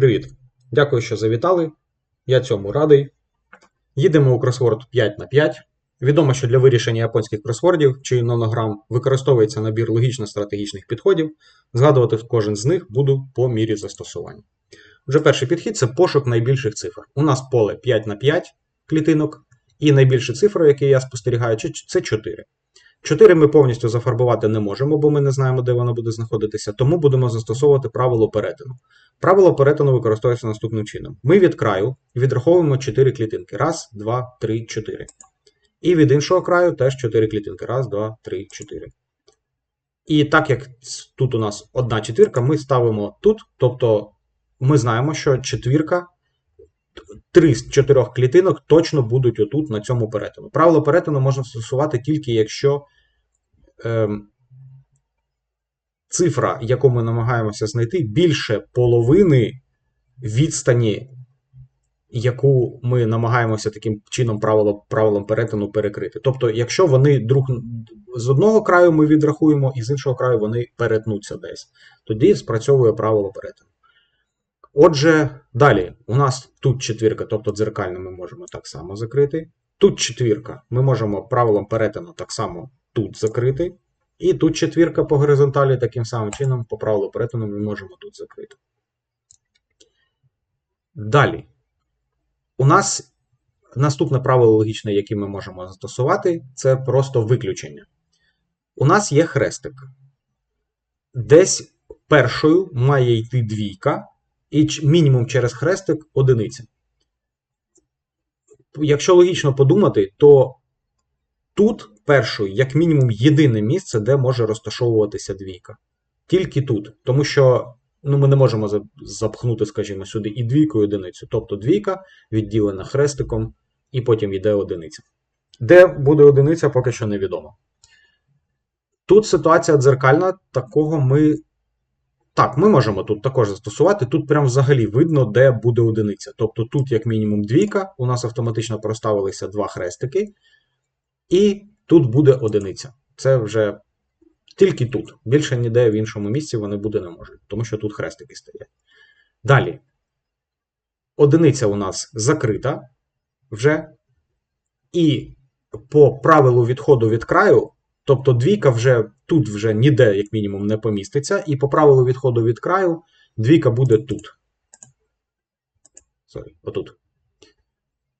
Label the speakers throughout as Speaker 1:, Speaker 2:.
Speaker 1: Привіт! Дякую, що завітали. Я цьому радий. Їдемо у кросворд 5 на 5. Відомо, що для вирішення японських кросвордів чи нонограм використовується набір логічно-стратегічних підходів. Згадувати кожен з них буду по мірі застосування. Вже перший підхід це пошук найбільших цифр. У нас поле 5 на 5 клітинок, і найбільша цифра, яку я спостерігаю, це 4. 4 ми повністю зафарбувати не можемо, бо ми не знаємо, де воно буде знаходитися, тому будемо застосовувати правило перетину. Правило перетину використовується наступним чином. Ми від краю відраховуємо 4 клітинки. Раз, два, три, 4. І від іншого краю теж 4 клітинки. Раз, два, три, 4. І так як тут у нас одна четвірка, ми ставимо тут, тобто ми знаємо, що четвірка, три з чотирьох клітинок точно будуть отут на цьому перетину. Правило перетину можна стосувати тільки якщо ем, цифра, яку ми намагаємося знайти, більше половини відстані, яку ми намагаємося таким чином правилом, правилом перетину перекрити. Тобто, якщо вони друг з одного краю ми відрахуємо, і з іншого краю вони перетнуться десь, тоді спрацьовує правило перетину. Отже, далі, у нас тут четвірка, тобто дзеркально ми можемо так само закрити. Тут четвірка, ми можемо правилом перетину так само тут закрити. І тут четвірка по горизонталі, таким самим чином, по правилу перетину, ми можемо тут закрити. Далі. У нас наступне правило логічне, яке ми можемо застосувати, це просто виключення. У нас є хрестик. Десь першою має йти двійка, і мінімум через хрестик одиниця. Якщо логічно подумати, то тут першою, як мінімум, єдине місце, де може розташовуватися двійка. Тільки тут. Тому що ну, ми не можемо запхнути, скажімо, сюди і двійку, і одиницю. Тобто двійка відділена хрестиком, і потім йде одиниця. Де буде одиниця, поки що невідомо. Тут ситуація дзеркальна, такого ми. Так, ми можемо тут також застосувати. Тут прям взагалі видно, де буде одиниця. Тобто тут, як мінімум, двійка, у нас автоматично проставилися два хрестики, і тут буде одиниця. Це вже тільки тут. Більше ніде в іншому місці вони буде не можуть, тому що тут хрестики стоять. Далі. Одиниця у нас закрита вже. І по правилу відходу від краю, тобто двійка вже тут вже ніде, як мінімум, не поміститься, і по правилу відходу від краю двійка буде тут. Sorry, отут.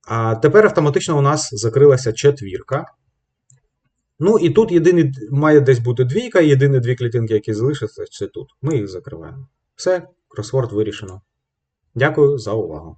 Speaker 1: А тепер автоматично у нас закрилася четвірка. Ну, і тут єдиний має десь бути двійка, і єдині дві клітинки, які залишаться, це тут. Ми їх закриваємо. Все, кросворд вирішено. Дякую за увагу.